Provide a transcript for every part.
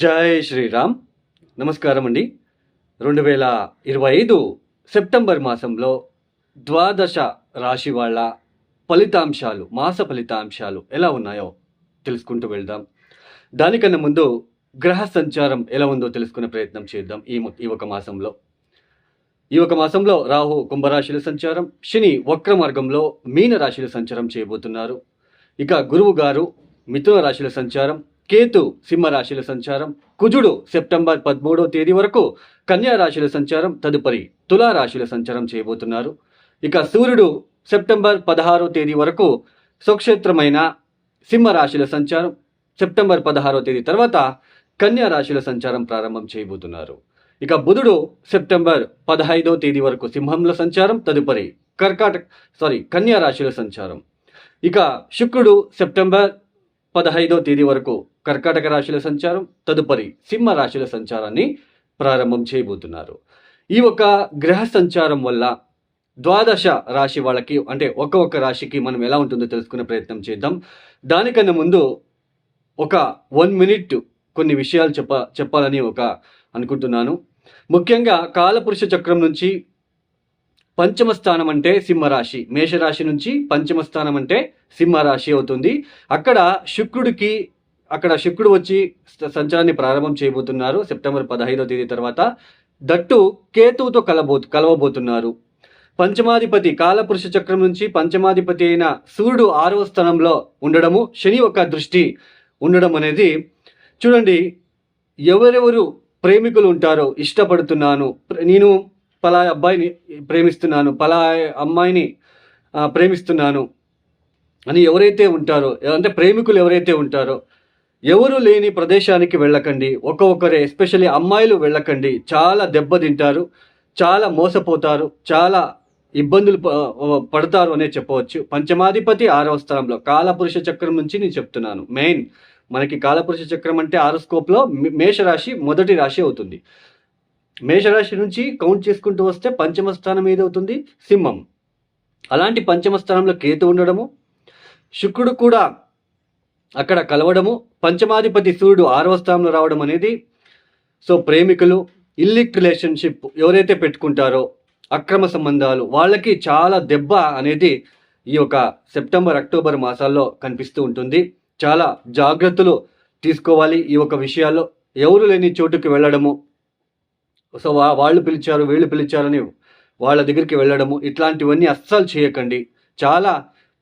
జై శ్రీరామ్. నమస్కారం అండి రెండు వేల ఇరవై ఐదు సెప్టెంబర్ మాసంలో ద్వాదశ రాశి వాళ్ళ ఫలితాంశాలు మాస ఫలితాంశాలు ఎలా ఉన్నాయో తెలుసుకుంటూ వెళ్దాం. దానికన్నా ముందు గ్రహ సంచారం ఎలా ఉందో తెలుసుకునే ప్రయత్నం చేద్దాం ఈ ఈ ఒక మాసంలో. ఈ ఒక మాసంలో రాహు కుంభరాశిల సంచారం శని వక్ర మార్గంలో మీన రాశిల సంచారం చేయబోతున్నారు. ఇక గురువు గారు మిథున రాశిల సంచారం కేతు సింహ రాశిల సంచారం కుజుడు సెప్టెంబర్ పదమూడవ తేదీ వరకు కన్యా రాశిల సంచారం తదుపరి తులా రాశిల సంచారం చేయబోతున్నారు. ఇక సూర్యుడు సెప్టెంబర్ పదహారో తేదీ వరకు స్వక్షేత్రమైన సింహరాశిల సంచారం సెప్టెంబర్ పదహారో తేదీ తర్వాత కన్యా రాశిల సంచారం ప్రారంభం చేయబోతున్నారు. ఇక బుధుడు సెప్టెంబర్ పదహైదో తేదీ వరకు సింహంలో సంచారం తదుపరి కర్కాటక సారీ కన్యా రాశిల సంచారం. ఇక శుక్రుడు సెప్టెంబర్ పదహైదో తేదీ వరకు కర్కాటక రాశుల సంచారం తదుపరి సింహ రాశిల సంచారాన్ని ప్రారంభం చేయబోతున్నారు. ఈ ఒక గ్రహ సంచారం వల్ల ద్వాదశ రాశి వాళ్ళకి అంటే ఒక్క ఒక్క రాశికి మనం ఎలా ఉంటుందో తెలుసుకునే ప్రయత్నం చేద్దాం. దానికన్నా ముందు ఒక వన్ మినిట్ కొన్ని విషయాలు చెప్ప చెప్పాలని ఒక అనుకుంటున్నాను. ముఖ్యంగా కాలపురుష చక్రం నుంచి పంచమ స్థానం అంటే సింహరాశి. మేషరాశి నుంచి పంచమ స్థానం అంటే సింహరాశి అవుతుంది. అక్కడ శుక్రుడికి అక్కడ శుక్రుడు వచ్చి సంచారాన్ని ప్రారంభం చేయబోతున్నారు. సెప్టెంబర్ పదహైదో తేదీ తర్వాత. దట్టు కేతువుతో కలబో కలవబోతున్నారు. పంచమాధిపతి కాలపురుష చక్రం నుంచి పంచమాధిపతి అయిన సూర్యుడు ఆరవ స్థానంలో ఉండడము శని ఒక దృష్టి ఉండడం అనేది చూడండి ఎవరెవరు ప్రేమికులు ఉంటారో ఇష్టపడుతున్నాను ప్ర- నేను పలా అబ్బాయిని ప్రేమిస్తున్నాను పలా అమ్మాయిని ప్రేమిస్తున్నాను అని ఎవరైతే ఉంటారో అంటే ప్రేమికులు ఎవరైతే ఉంటారో ఎవరు లేని ప్రదేశానికి వెళ్ళకండి. ఒక్కొక్కరే ఎస్పెషల్లీ అమ్మాయిలు వెళ్ళకండి. చాలా దెబ్బతింటారు చాలా మోసపోతారు చాలా ఇబ్బందులు ప- పడతారు అనే చెప్పవచ్చు. పంచమాధిపతి ఆరవ స్థానంలో కాలపురుష చక్రం నుంచి నేను చెప్తున్నాను. మెయిన్ మనకి కాలపురుష చక్రం అంటే ఆరోస్కోప్లో మే- మేషరాశి మొదటి రాశి అవుతుంది. మేషరాశి నుంచి కౌంట్ చేసుకుంటూ వస్తే పంచమ స్థానం ఏదవుతుంది? సింహం. అలాంటి పంచమ స్థానంలో కేతు ఉండడము శుక్రుడు కూడా అక్కడ కలవడము పంచమాధిపతి సూర్యుడు ఆరవ స్థానంలో రావడం అనేది సో ప్రేమికులు ఇల్లిక్ రిలేషన్షిప్ ఎవరైతే పెట్టుకుంటారో అక్రమ సంబంధాలు వాళ్ళకి చాలా దెబ్బ అనేది ఈ యొక్క సెప్టెంబర్ అక్టోబర్ మాసాల్లో కనిపిస్తూ ఉంటుంది. చాలా జాగ్రత్తలు తీసుకోవాలి ఈ యొక్క విషయాల్లో. ఎవరు లేని చోటుకి వెళ్ళడము సో వా- వాళ్ళు పిలిచారు వీళ్ళు పిలిచారని వాళ్ళ దగ్గరికి వెళ్ళడము ఇట్లాంటివన్నీ అస్సలు చేయకండి. చాలా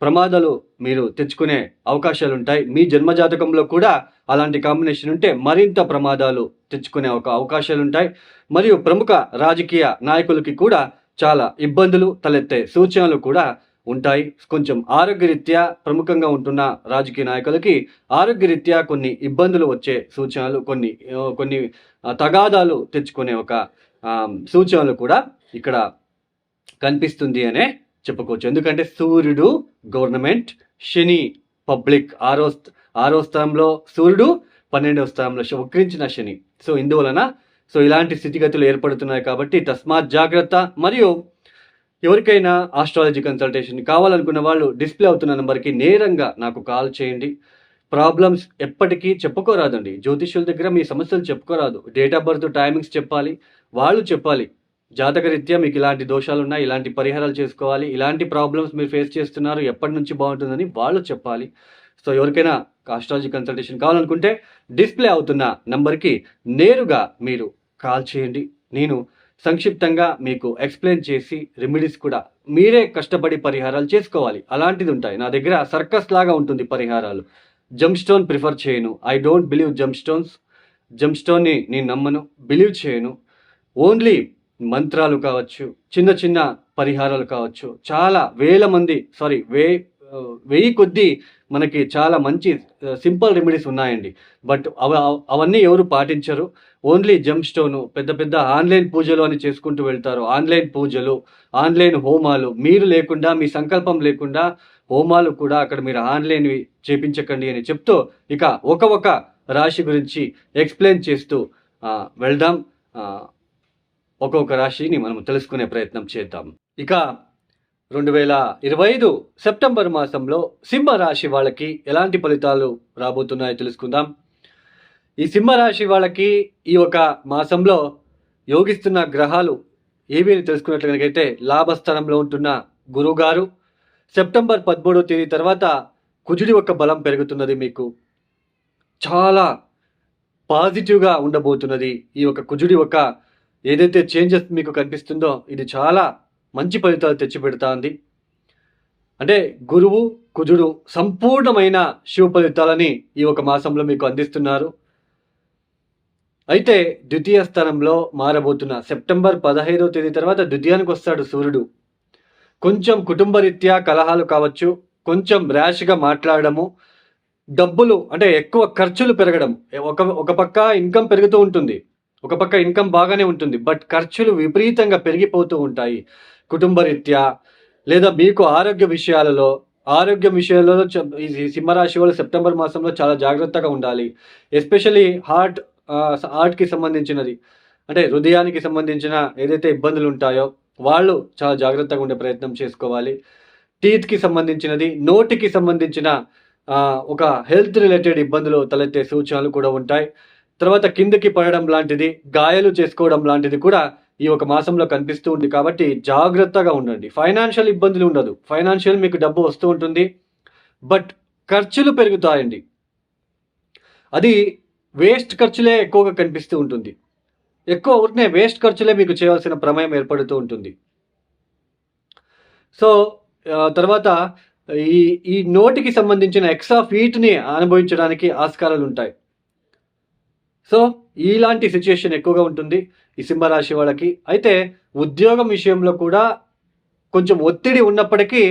ప్రమాదాలు మీరు తెచ్చుకునే అవకాశాలు ఉంటాయి మీ జన్మజాతకంలో కూడా అలాంటి కాంబినేషన్ ఉంటే మరింత ప్రమాదాలు తెచ్చుకునే ఒక అవకాశాలు ఉంటాయి మరియు ప్రముఖ రాజకీయ నాయకులకి కూడా చాలా ఇబ్బందులు తలెత్తే సూచనలు కూడా ఉంటాయి. కొంచెం ఆరోగ్యరీత్యా ప్రముఖంగా ఉంటున్న రాజకీయ నాయకులకి ఆరోగ్యరీత్యా కొన్ని ఇబ్బందులు వచ్చే సూచనలు కొన్ని కొన్ని తగాదాలు తెచ్చుకునే ఒక సూచనలు కూడా ఇక్కడ కనిపిస్తుంది అనే చెప్పుకోవచ్చు. ఎందుకంటే సూర్యుడు గవర్నమెంట్ శని పబ్లిక్. ఆరో ఆరో స్థానంలో సూర్యుడు పన్నెండవ స్థానంలో వక్రించిన శని. సో ఇందువలన సో ఇలాంటి స్థితిగతులు ఏర్పడుతున్నాయి కాబట్టి తస్మాత్ జాగ్రత్త. మరియు ఎవరికైనా ఆస్ట్రాలజీ కన్సల్టేషన్ కావాలనుకున్న వాళ్ళు డిస్ప్లే అవుతున్న నెంబర్కి నేరంగా నాకు కాల్ చేయండి. ప్రాబ్లమ్స్ ఎప్పటికీ చెప్పుకోరాదండి. జ్యోతిష్యుల దగ్గర మీ సమస్యలు చెప్పుకోరాదు. డేట్ ఆఫ్ బర్త్ టైమింగ్స్ చెప్పాలి. వాళ్ళు చెప్పాలి. జాతకరీత్యా మీకు ఇలాంటి దోషాలు ఉన్నాయి ఇలాంటి పరిహారాలు చేసుకోవాలి ఇలాంటి ప్రాబ్లమ్స్ మీరు ఫేస్ చేస్తున్నారు ఎప్పటి నుంచి బాగుంటుందని వాళ్ళు చెప్పాలి. సో ఎవరికైనా ఆస్ట్రాలజీ కన్సల్టేషన్ కావాలనుకుంటే డిస్ప్లే అవుతున్న నెంబర్కి నేరుగా మీరు కాల్ చేయండి. నేను సంక్షిప్తంగా మీకు ఎక్స్ప్లెయిన్ చేసి రెమెడీస్ కూడా మీరే కష్టపడి పరిహారాలు చేసుకోవాలి. అలాంటిది ఉంటాయి. నా దగ్గర సర్కస్ లాగా ఉంటుంది పరిహారాలు. జంప్ స్టోన్ ప్రిఫర్ చేయను. I don't believe jump stones jump స్టోన్ని నేను నమ్మను. బిలీవ్ చేయను. ఓన్లీ మంత్రాలు కావచ్చు చిన్న చిన్న పరిహారాలు కావచ్చు. చాలా వేల మంది సారీ వే వెయ్యి కొద్దీ మనకి చాలా మంచి సింపుల్ రెమెడీస్ ఉన్నాయండి. బట్ అవ అవన్నీ ఎవరు పాటించరు. ఓన్లీ జంప్ స్టోను పెద్ద పెద్ద ఆన్లైన్ పూజలు అని చేసుకుంటూ వెళ్తారు. ఆన్లైన్ పూజలు ఆన్లైన్ హోమాలు మీరు లేకుండా మీ సంకల్పం లేకుండా హోమాలు కూడా అక్కడ మీరు ఆన్లైన్ చేపించకండి అని చెప్తూ ఇక ఒక ఒక రాశి గురించి ఎక్స్ప్లెయిన్ చేస్తూ వెళ్దాం. ఒక్కొక్క రాశిని మనం తెలుసుకునే ప్రయత్నం చేద్దాం. ఇక రెండు వేల ఇరవై ఐదు సెప్టెంబర్ మాసంలో సింహ రాశి వాళ్ళకి ఎలాంటి ఫలితాలు రాబోతున్నాయో తెలుసుకుందాం. ఈ సింహరాశి వాళ్ళకి ఈ ఒక మాసంలో యోగిస్తున్న గ్రహాలు ఏవి అని తెలుసుకున్నట్లు కనుకైతే లాభస్థానంలో ఉంటున్న గురువుగారు సెప్టెంబర్ పదమూడవ తేదీ తర్వాత కుజుడి యొక్క బలం పెరుగుతున్నది మీకు. చాలా పాజిటివ్గా ఉండబోతున్నది ఈ యొక్క కుజుడి యొక్క ఏదైతే చేంజెస్ మీకు కనిపిస్తుందో ఇది చాలా మంచి ఫలితాలు తెచ్చిపెడతాంది. అంటే గురువు కుజుడు సంపూర్ణమైన శివ ఫలితాలని ఈ ఒక మాసంలో మీకు అందిస్తున్నారు. అయితే ద్వితీయ స్థానంలో మారబోతున్న సెప్టెంబర్ పదహైదవ తేదీ తర్వాత ద్వితీయానికి వస్తాడు సూర్యుడు. కొంచెం కుటుంబరీత్యా కలహాలు కావచ్చు కొంచెం ర్యాష్గా మాట్లాడడము డబ్బులు అంటే ఎక్కువ ఖర్చులు పెరగడం ఒక ఒక పక్క ఇన్కమ్ పెరుగుతూ ఉంటుంది. ఒక పక్క ఇన్కమ్ బాగానే ఉంటుంది బట్ ఖర్చులు విపరీతంగా పెరిగిపోతూ ఉంటాయి. కుటుంబరీత్యా లేదా మీకు ఆరోగ్య విషయాలలో ఆరోగ్య విషయాలలో ఈ సింహరాశి వాళ్ళు సెప్టెంబర్ మాసంలో చాలా జాగ్రత్తగా ఉండాలి. ఎస్పెషలీ హార్ట్ హార్ట్కి సంబంధించినది. అంటే హృదయానికి సంబంధించిన ఏదైతే ఇబ్బందులు ఉంటాయో వాళ్ళు చాలా జాగ్రత్తగా ఉండే ప్రయత్నం చేసుకోవాలి. టీత్కి సంబంధించినది నోటికి సంబంధించిన ఒక హెల్త్ రిలేటెడ్ ఇబ్బందులు తలెత్తే సూచనలు కూడా ఉంటాయి. తర్వాత కిందకి పడడం లాంటిది గాయాలు చేసుకోవడం లాంటిది కూడా ఈ ఒక మాసంలో కనిపిస్తూ ఉంది కాబట్టి జాగ్రత్తగా ఉండండి. ఫైనాన్షియల్ ఇబ్బందులు ఉండదు. ఫైనాన్షియల్ మీకు డబ్బు వస్తూ ఉంటుంది. బట్ ఖర్చులు పెరుగుతాయండి. అది వేస్ట్ ఖర్చులే ఎక్కువగా కనిపిస్తూ ఉంటుంది. ఎక్కువ ఉంటే వేస్ట్ ఖర్చులే మీకు చేయాల్సిన ప్రమేయం ఏర్పడుతూ ఉంటుంది. సో తర్వాత ఈ ఈ నోటికి సంబంధించిన ఎక్స్ట్రా ఫీట్ని అనుభవించడానికి ఆస్కారాలు ఉంటాయి సో ఇలాంటి సిచ్యుయేషన్ ఎక్కువగా ఉంటుంది ఈ సింహరాశి వాళ్ళకి. అయితే ఉద్యోగం విషయంలో కూడా కొంచెం ఒత్తిడి ఉన్నప్పటికీ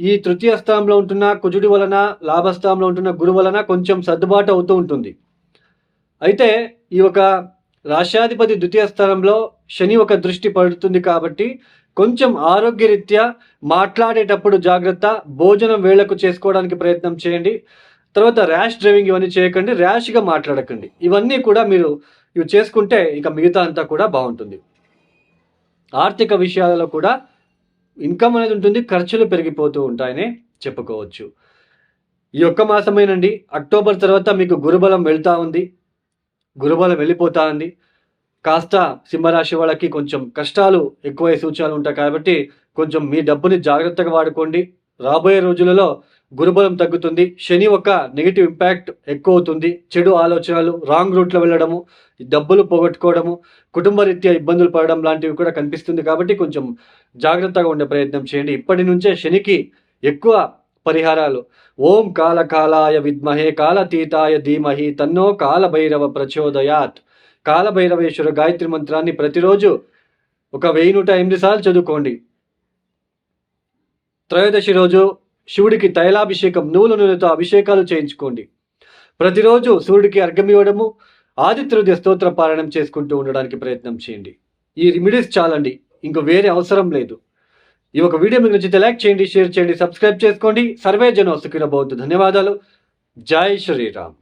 ఈ తృతీయ స్థానంలో ఉంటున్న కుజుడి వలన లాభస్థానంలో ఉంటున్న గురు వలన కొంచెం సర్దుబాటు అవుతూ ఉంటుంది. అయితే ఈ ఒక రాష్ట్రాధిపతి ద్వితీయ స్థానంలో శని ఒక దృష్టి పడుతుంది కాబట్టి కొంచెం ఆరోగ్యరీత్యా మాట్లాడేటప్పుడు జాగ్రత్త భోజనం వేళకు చేసుకోవడానికి ప్రయత్నం చేయండి. తర్వాత ర్యాష్ డ్రైవింగ్ ఇవన్నీ చేయకండి ర్యాష్గా మాట్లాడకండి. ఇవన్నీ కూడా మీరు ఇవి చేసుకుంటే ఇక మిగతా అంతా కూడా బాగుంటుంది. ఆర్థిక విషయాలలో కూడా ఇన్కమ్ అనేది ఉంటుంది ఖర్చులు పెరిగిపోతూ ఉంటాయని చెప్పుకోవచ్చు. ఈ ఒక్క మాసమేనండి అక్టోబర్ తర్వాత మీకు గురుబలం వెళ్తూ ఉంది. గురుబలం వెళ్ళిపోతా ఉంది. కాస్త సింహరాశి వాళ్ళకి కొంచెం కష్టాలు ఎక్కువ సూచనలు ఉంటాయి కాబట్టి కొంచెం మీ డబ్బుని జాగ్రత్తగా వాడుకోండి. రాబోయే రోజులలో గురుబలం తగ్గుతుంది. శని ఒక నెగిటివ్ ఇంపాక్ట్ ఎక్కువ అవుతుంది చెడు ఆలోచనలు రాంగ్ రూట్లో వెళ్ళడము డబ్బులు పోగొట్టుకోవడము కుటుంబ రీత్యా ఇబ్బందులు పడడం లాంటివి కూడా కనిపిస్తుంది కాబట్టి కొంచెం జాగ్రత్తగా ఉండే ప్రయత్నం చేయండి. ఇప్పటి నుంచే శనికి ఎక్కువ పరిహారాలు. ఓం కాలకాలాయ విద్మహే కాలతీతాయ ధీమహి తన్నో కాలభైరవ ప్రచోదయాత్. కాలభైరవేశ్వర గాయత్రి మంత్రాన్ని ప్రతిరోజు ఒక వెయ్యి నూట ఎనిమిది సార్లు చదువుకోండి. త్రయోదశి రోజు శివుడికి తైలాభిషేకం నూలు నూనెతో అభిషేకాలు చేయించుకోండి. ప్రతిరోజు సూర్యుడికి అర్ఘం ఇవ్వడము ఆదిత్యుడి స్తోత్ర పారాయణం చేసుకుంటూ ఉండడానికి ప్రయత్నం చేయండి. ఈ రెమెడీస్ చాలండి ఇంక వేరే అవసరం లేదు. ఈ ఒక వీడియో మీకు నచ్చితే లైక్ చేయండి షేర్ చేయండి సబ్స్క్రైబ్ చేసుకోండి. సర్వే జన బౌద్ధ ధన్యవాదాలు. జై శ్రీరామ్.